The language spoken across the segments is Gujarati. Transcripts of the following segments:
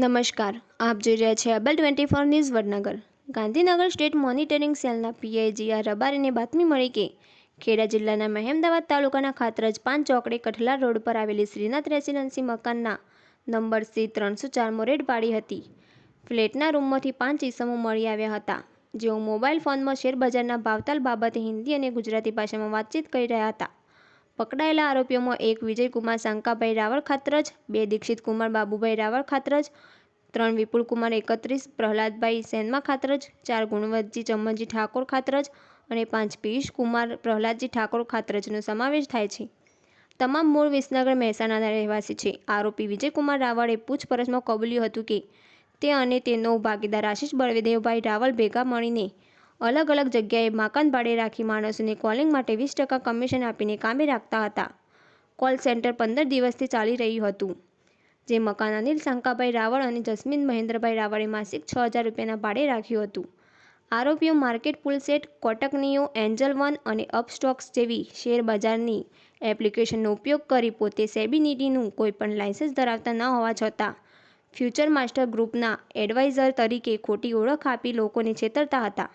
નમસ્કાર. આપ જોઈ રહ્યા છે અબલ twenty four news Vadnagar. Gandhinagar state monitoring સેલના પીઆઈ જીઆર રબારીને બાતમી મળી કે ખેડા જિલ્લાના મહેમદાવાદ તાલુકાના ખાતરજ પાંચ ચોકડે કઠલા રોડ પર આવેલી શ્રીનાથ રેસિડેન્સી મકાનના નંબર સી ત્રણસો ચારમાં રેડ પાડી હતી. ફ્લેટના રૂમમાંથી પાંચ ઈસમો મળી આવ્યા હતા. જેઓ મોબાઈલ ફોનમાં શેરબજારના ભાવતાલ બાબતે હિન્દી અને ગુજરાતી ભાષામાં વાતચીત કરી રહ્યા હતા. પકડાયેલા આરોપીઓમાં એક વિજયકુમાર શંકાભાઈ રાવળ ખાતરજ, બે દીક્ષિત કુમાર બાબુભાઈ રાવળ ખાતરજ, ત્રણ વિપુલકુમાર એકત્રીસ, પ્રહલાદભાઈ સેનમા ખાતરજ, ચાર ગુણવતજી ચમનજી ઠાકોર ખાતરજ અને પાંચ પિયુષ કુમાર પ્રહલાદજી ઠાકોર ખાતરજનો સમાવેશ થાય છે. તમામ મૂળ વિસનગર મહેસાણાના રહેવાસી છે. આરોપી વિજયકુમાર રાવળે પૂછપરછમાં કબૂલ્યું હતું કે, તે અને તેનો ભાગીદાર આશીષ બળદેવભાઈ રાવળ ભેગા મળીને અલગ અલગ જગ્યાએ મકાન ભાડે રાખી માણસોને કોલિંગ માટે વીસ ટકા કમિશન આપીને કામે રાખતા હતા. કોલ સેન્ટર પંદર દિવસથી ચાલી રહ્યું હતું, જે મકાન અનિલ શંકાભાઈ રાવળ અને જસ્મીન મહેન્દ્રભાઈ રાવળે માસિક છ હજાર રૂપિયાના ભાડે રાખ્યું હતું. આરોપીઓ માર્કેટ પુલસેટ કોટકનીઓ, એન્જલ વન અને અપસ્ટોક્સ જેવી શેર બજારની એપ્લિકેશનનો ઉપયોગ કરી પોતે સેબિનિટીનું કોઈપણ લાયસન્સ ધરાવતા ન હોવા છતાં, ફ્યુચર માસ્ટર ગ્રુપના એડવાઇઝર તરીકે ખોટી ઓળખ આપી લોકોને છેતરતા હતા.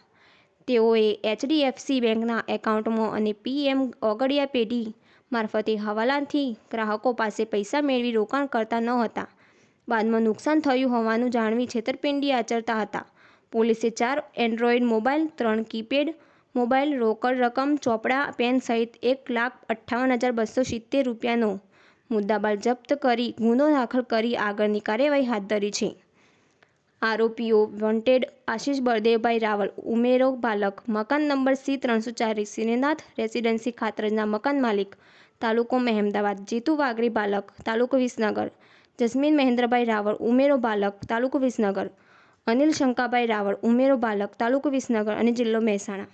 તેઓએ એચડીએફસી બેંકના એકાઉન્ટમાં અને પીએમ ઓગડિયા પેઢી મારફતે હવાલાથી ગ્રાહકો પાસે પૈસા મેળવી રોકાણ કરતા ન હતા. બાદમાં નુકસાન થયું હોવાનું જાણવી છેતરપિંડી આચરતા હતા. પોલીસે ચાર એન્ડ્રોઈડ મોબાઈલ ત્રણ કીપેડ મોબાઈલ રોકડ રકમ, ચોપડા, પેન સહિત એક લાખ અઠ્ઠાવન હજાર બસો સિત્તેર રૂપિયાનો મુદ્દાબાલ જપ્ત કરી ગુનો દાખલ કરી આગળની કાર્યવાહી હાથ ધરી છે. આરોપીઓ વોન્ટેડ આશીષ બળદેવભાઈ રાવલ, ઉમેરો બાલક, મકાન નંબર સી ત્રણસો ચાલીસ શ્રીનાથ રેસિડેન્સી ખાતરના મકાન માલિક, તાલુકો મહેમદાવાદ, જીતુ વાઘરી બાલક, તાલુકો વિસનગર, જસ્મીન મહેન્દ્રભાઈ રાવળ ઉમેરો બાલક, તાલુકો વિસનગર, અનિલ શંકાભાઈ રાવળ ઉમેરો બાલક, તાલુકો વિસનગર અને જિલ્લો મહેસાણા.